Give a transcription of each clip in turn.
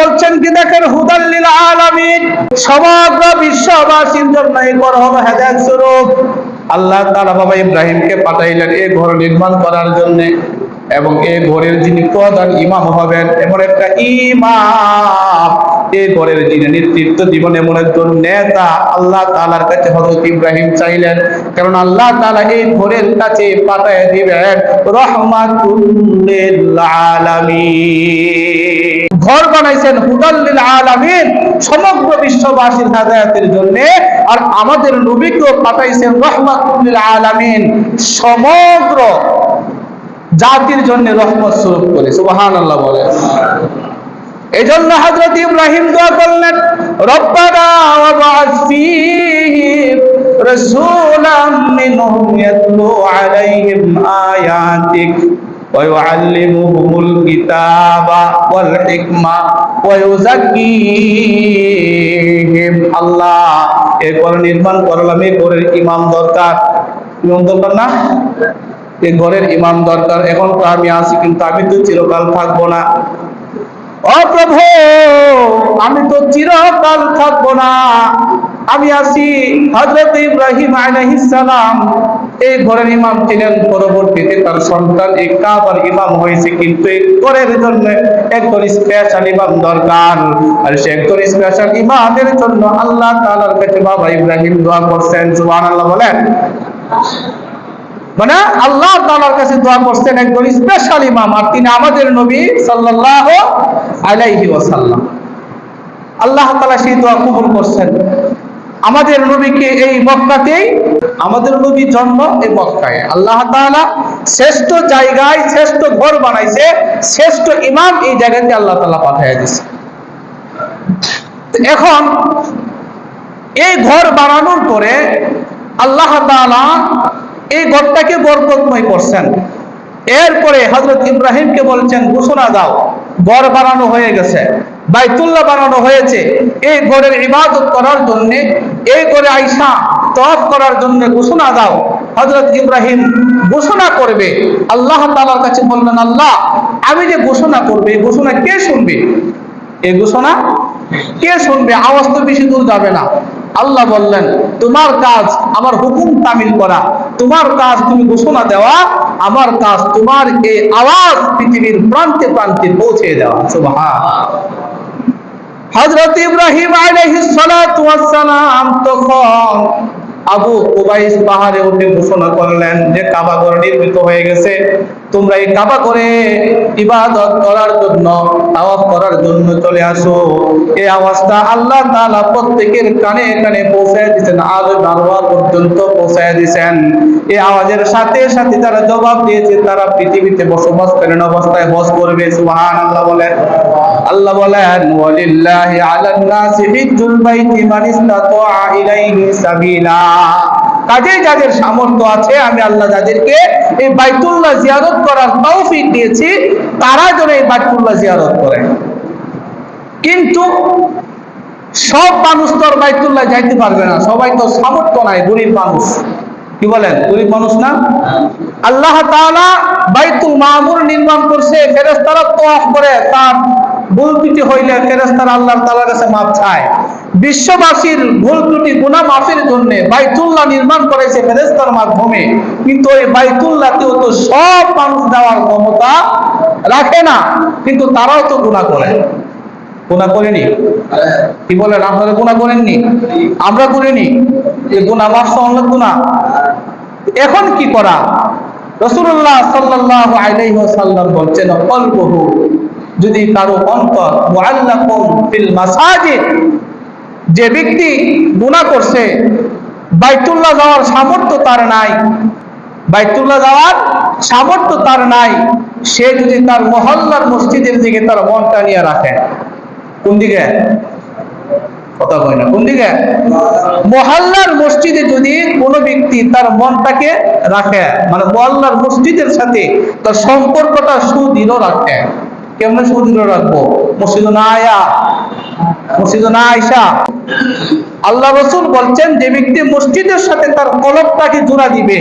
বলছেন কি দেখেন হুদাল্লিল আলামিন, সমগ্র বিশ্ববাসীর জন্য এই ঘর হবে হেদায়েত স্বরূপ। আল্লাহ তাআলা বাবা ইব্রাহিমকে পাঠাইলেন এই ঘর নির্মাণ করার জন্য। এবং এই ঘরের যিনি প্রধান ইমাম হবেন, এমন একটা ইমাম। এই ঘরের যিনি নেতৃত্ব দিবেন, এমন একজন নেতা আল্লাহ তাআলার কাছে হযরত ইব্রাহিম চাইলেন। কারণ আল্লাহ তাআলা এই ঘরের কাছে পাঠিয়ে দিবেন রহমাতুল আলামিন। ঘর বানাইছেন হুদাল্লিল আলামিন, সমগ্র বিশ্ববাসীর হেদায়েতের জন্য। আর আমাদের নবীকেও পাঠাইছেন রহমাতুল লিল আলামিন। সমগ্র জাতির জন্য রহমত স্বরূপ করে সুবহানাল্লাহ বলে এই জন্য হযরত ইব্রাহিম দোয়া করলেন রব্বানা ওয়াবআথ ফীহিম রাসূলাম মিনহুম ইয়াতলু আলাইহিম আয়াতিক ويعلمهم الكتاب والحكمة ويزكيهم আল্লাহ এই ঘর নির্মাণ করলাম এই ঘরের ইমাম দরকার ইমাম দরকার না এই ঘরের ইমাম দরকার। এখন তো আমি আছি, কিন্তু আমি তো চিরকাল থাকব না। ও প্রভু, আমি তো চিরকাল থাকব না। আমি আছি হযরত ইব্রাহিম সালাম। এই ঘরের ইমাম ছিলেন পরবর্তীতে তার সন্তান। এই কাবার ইমাম হয়েছে, কিন্তু এই ঘরের জন্য একজন স্পেশাল ইমাম দরকার। আর সে একজন স্পেশাল ইমামের জন্য আল্লাহ তাআলার কাছে বাবা ইব্রাহিম দোয়া করছেন। সুবহানাল্লাহ বলেন। মানে আল্লাহ তালার কাছে দোয়া করছেন একজন স্পেশাল ইমাম আর তিনি আমাদের নবী সাল্লাল্লাহু আলাইহি ওয়াসাল্লাম। আল্লাহ তালা সেই দোয়া কবুল করছেন। আমাদের নবীকে এই মক্কাতেই, আমাদের নবী জন্ম এই মক্কায়। আল্লাহ তাআলা শ্রেষ্ঠ জায়গায়, শ্রেষ্ঠ ঘর বানাইছে, শ্রেষ্ঠ ইমাম এই জায়গাতে আল্লাহ তালা পাঠিয়ে দিছে এখন এই ঘর বানানোর পরে আল্লাহ তাআলা এই ঘরটাকে বরকতময় করছেন। এরপরে হযরত ইব্রাহিমকে বলছেন, ঘোষণা দাও, ঘর বানানো হয়ে গেছে, বাইতুল্লাহ বানানো হয়েছে। এই ঘরের ইবাদত করার জন্য, এই ঘরে আইসা তওয়াফ করার জন্য ঘোষণা দাও। হযরত ইব্রাহিম ঘোষণা করবে। আল্লাহ তালার কাছে বললেন আল্লাহ, আমি যে ঘোষণা করবে, এই ঘোষণা কে শুনবে? এই ঘোষণা কে শুনবে? আওয়াজ তো বেশি দূর যাবে না। আল্লাহ বললেন, তোমার কাজ আমার হুকুম তামিল করা। তোমার কাজ তুমি ঘোষণা দেওয়া। আমার কাজ তোমার এই আওয়াজ পৃথিবীর প্রান্তে প্রান্তে পৌঁছে দেওয়া। সুবহান। হজরত ইব্রাহিম আলহিস তখন আবু কুবাইস পাহাড়ে উঠে ঘোষণা করলেন যে কাবা ঘর নির্মিত হয়ে গেছে। তোমরা এই কাবা করে ইবাদত করার জন্য, তাওয়াফ করার জন্য চলে আসো। এই আওয়াজটা আল্লাহ তাআলা প্রত্যেকের কানে কানে পৌঁছায় দিয়েছেন, আজ দারওয়া পর্যন্ত পৌঁছায় দিয়েছেন। এই আওয়াজের সাথে সাথে তারা জবাব দিয়েছে, তারা পৃথিবীতে বসবাস করেন অবস্থায় হজ করবে, সুবহানাল্লাহ বলেন। আল্লাহ বলেন, ওয়ালিল্লাহি আলান নাসি হিজ্জুল বাইতি মান ইসতাতা ইলাইহি সাবিলা। কাজে যাদের সামর্থ্য আছে, আমি আল্লাহ যাদেরকে এই বাইতুল্লাহ জিয়ারত করার তৌফিক দিয়েছি, তারা যেন এই বাইতুল্লাহ জিয়ারত করে। কিন্তু সব মানুষ তো বাইতুল্লাহ যাইতে পারবে না, সবাই তো সামর্থ্য নাই, গরিব মানুষ। কি বলেন? গরিব মানুষ না? আল্লাহ বাইতুল মামুর নির্মাণ করছে, ফেরেশতারা তওয়াফ করে, তার ভুল হইলে ফেরেশতারা আল্লাহ তাআলার কাছে মাপ চায়। বিশ্ববাসীর ভুল ত্রুটি, গুনাহ মাফের জন্য বাইতুল্লাহ নির্মাণ করেছে ফেরেশতার মাধ্যমে। কিন্তু ওই বাইতুল্লাহতেও তো সব মানুষ দেওয়ার ক্ষমতা রাখে না, কিন্তু তারাও তো গুনাহ করে। গুনাহ করেনি? কি বলেন, আপনারা গুনাহ করেননি? আমরা করিনি। এই গুনাহ মাফ সহজ গুনাহ। এখন কি করা? রসুল্লাহ সাল্লাল্লাহু আলাইহি ওয়াসাল্লাম বলছেন কলবহু যদি কারও অন্তর মুআল্লাকুম ফিল মাসাজিদ যে ব্যক্তি গুণা করছে, বাইতুল্লাহ যাওয়ার সামর্থ্য তার নাই। বাইতুল্লাহ যাওয়ার সামর্থ্য তার নাই। সে যদি তার মহল্লার মসজিদের দিকে তার মনটা নিয়ে রাখে। কোন দিকে? কথা কয় না, কোন দিকে? মহল্লার মসজিদে যদি কোনো ব্যক্তি তার মনটাকে রাখে মানে মহল্লার মসজিদের সাথে তার সম্পর্কটা সুদৃঢ় রাখে। কেমন সুদৃঢ় রাখব? মসজিদ না আয়া। আয়সা। আল্লাহ রসুল বলছেন, যে ব্যক্তি মসজিদের সাথে তার জোড়া দিবে,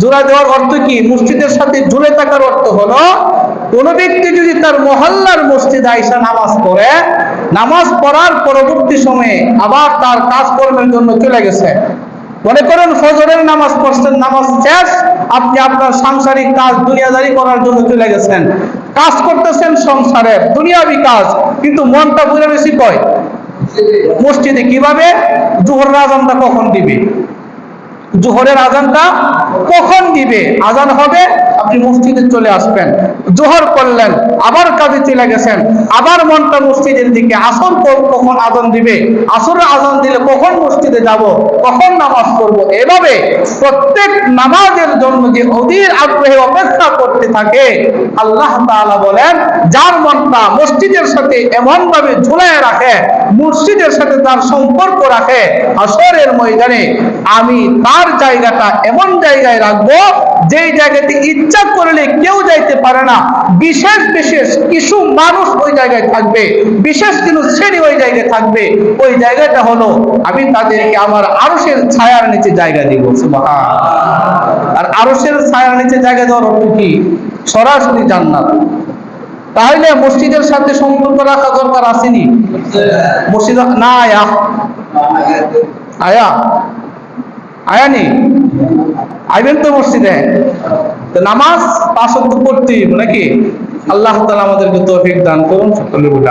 জোড়া দেওয়ার অর্থ কি? মসজিদের সাথে জুড়ে থাকার অর্থ হলো ব্যক্তি যদি তার মহল্লার মসজিদে আইসা নামাজ পড়ে, নামাজ পড়ার পরবর্তী সময়ে আবার তার কাজকর্মের জন্য চলে গেছে। মনে করেন, ফজরের নামাজ পড়ছেন, নামাজ শেষ, আপনি আপনার সাংসারিক কাজ দুনিয়াদারি করার জন্য চলে গেছেন। কাজ করতেছেন সংসারের দুনিয়াবি কাজ কিন্তু মনটা বুঝে বেশি কয়? মসজিদে। কীভাবে? জোহর আজানটা কখন দিবে? জোহরের আজানটা কখন দিবে? আজান হবে, আপনি মসজিদে চলে আসবেন। জোহর করলেন, আবার কাজে চলে গেছেন, আবার মনটা মসজিদের দিকে। আসর কখন আজান দিবে? আসরের আজান দিলে কখন মসজিদে যাব? কখন নামাজ পড়ব? এভাবে প্রত্যেক নামাজের জন্য যে অধীর আগ্রহে অপেক্ষা করতে থাকে, আল্লাহ তাআলা বলেন, যার মনটা মসজিদের সাথে এমন ভাবে ঝুলায় রাখে, মসজিদের সাথে তার সম্পর্ক রাখে, আসরের ময়দানে আমি তার জায়গাটা এমন জায়গায় রাখব, যেই জায়গাতে ইচ্ছা করলে কেউ যাইতে পারে না। বিশেষ বিশেষ কিছু মানুষ ওই জায়গায় থাকবে। বিশেষ কিছু শ্রেণি ওই জায়গায় থাকবে। ওই জায়গাটা হলো, আমি তাদেরকে আমার আরশের ছায়ার নিচে জায়গা দিব আর আরশের ছায়ার নিচে জায়গা দেওয়ার অর্থ কি? সরাসরি জান্নাত। তাহলে মসজিদের সাথে সম্পর্ক রাখা দরকার আসেনি মসজিদ, না, আয়া। আয়া? আয়ানি, আইবেন তো মসজিদে নামাজ পাঁচ করতে নাকি আল্লাহ তালা আমাদেরকে তৌফিক দান করুন, সকলে বলে।